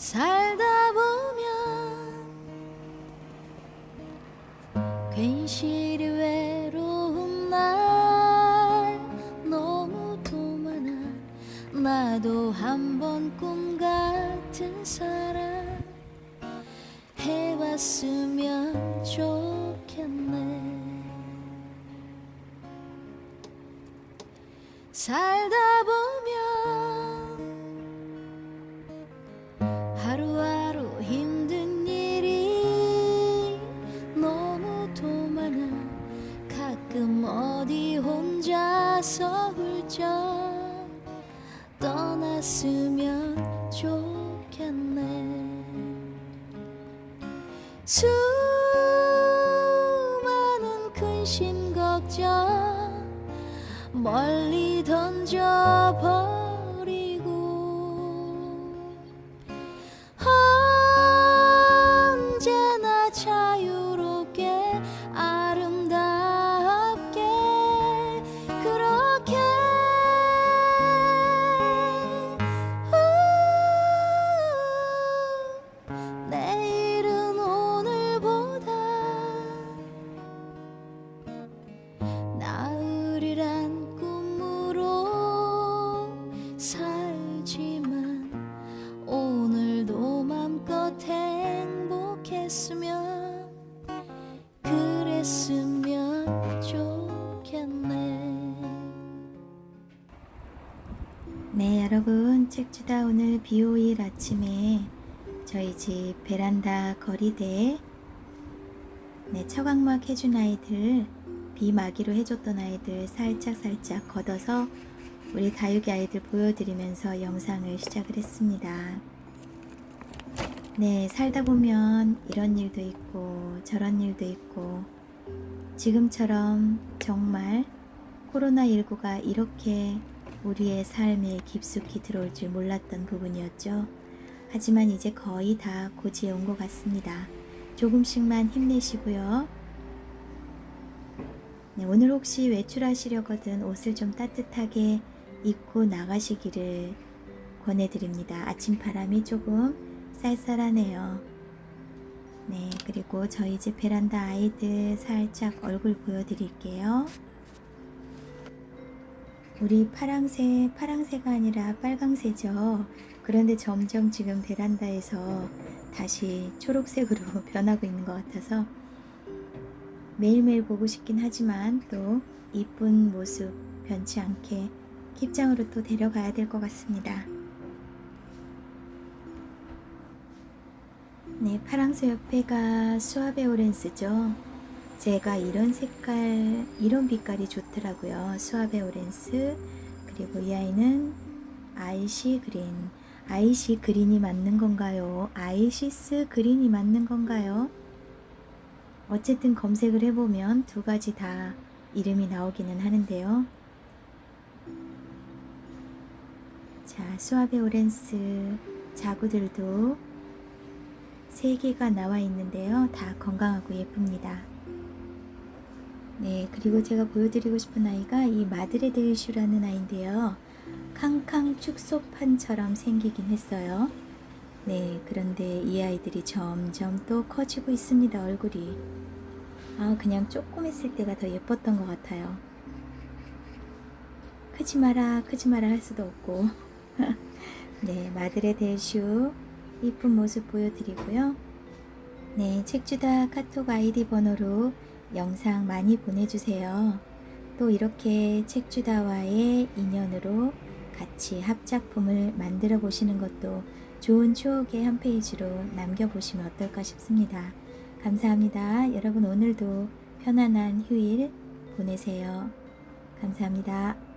살다 보면 괜시리 외로운 날 너무도 많아. 나도 한번 꿈 같은 사랑 해봤으면 좋겠네. 살다 보면 훌쩍 떠났으면 좋겠네. 수많은 근심 걱정 멀리 던져버 그랬으면 좋겠네 네, 여러분, 책주다 오늘 비오일 아침에 저희 집 베란다 거리대에 네, 처광막 해준 아이들, 비마기로 해줬던 아이들 살짝살짝 걷어서 우리 다육이 아이들 보여드리면서 영상을 시작을 했습니다. 네, 살다 보면 이런 일도 있고 저런 일도 있고 지금처럼 정말 코로나19가 이렇게 우리의 삶에 깊숙이 들어올 줄 몰랐던 부분이었죠. 하지만 이제 거의 다 고지에 온 것 같습니다. 조금씩만 힘내시고요. 네, 오늘 혹시 외출하시려거든 옷을 좀 따뜻하게 입고 나가시기를 권해드립니다. 아침 바람이 조금 쌀쌀하네요. 네, 그리고 저희 집 베란다 아이들 살짝 얼굴 보여드릴게요. 우리 파랑새, 파랑새가 아니라 빨강새죠. 그런데 점점 지금 베란다에서 다시 초록색으로 변하고 있는 것 같아서 매일매일 보고 싶긴 하지만 또 이쁜 모습 변치 않게 킵장으로 또 데려가야 될 것 같습니다. 네, 파랑새 옆에가 수아베 오렌스죠. 제가 이런 색깔, 이런 빛깔이 좋더라고요. 수아베 오렌스. 그리고 이 아이는 아이시 그린. 아이시 그린이 맞는 건가요? 아이시스 그린이 맞는 건가요? 어쨌든 검색을 해보면 두 가지 다 이름이 나오기는 하는데요. 자, 수아베 오렌스 자구들도 세 개가 나와 있는데요. 다 건강하고 예쁩니다. 네, 그리고 제가 보여드리고 싶은 아이가 이 마드레데이슈라는 아이인데요. 캉캉 축소판처럼 생기긴 했어요. 네, 그런데 이 아이들이 점점 또 커지고 있습니다, 얼굴이. 아, 그냥 조금 했을 때가 더 예뻤던 것 같아요. 크지 마라, 크지 마라 할 수도 없고. 네, 마드레데이슈 이쁜 모습 보여드리고요. 네, 책주다 카톡 아이디 번호로 영상 많이 보내주세요. 또 이렇게 책주다와의 인연으로 같이 합작품을 만들어 보시는 것도 좋은 추억의 한 페이지로 남겨보시면 어떨까 싶습니다. 감사합니다. 여러분 오늘도 편안한 휴일 보내세요. 감사합니다.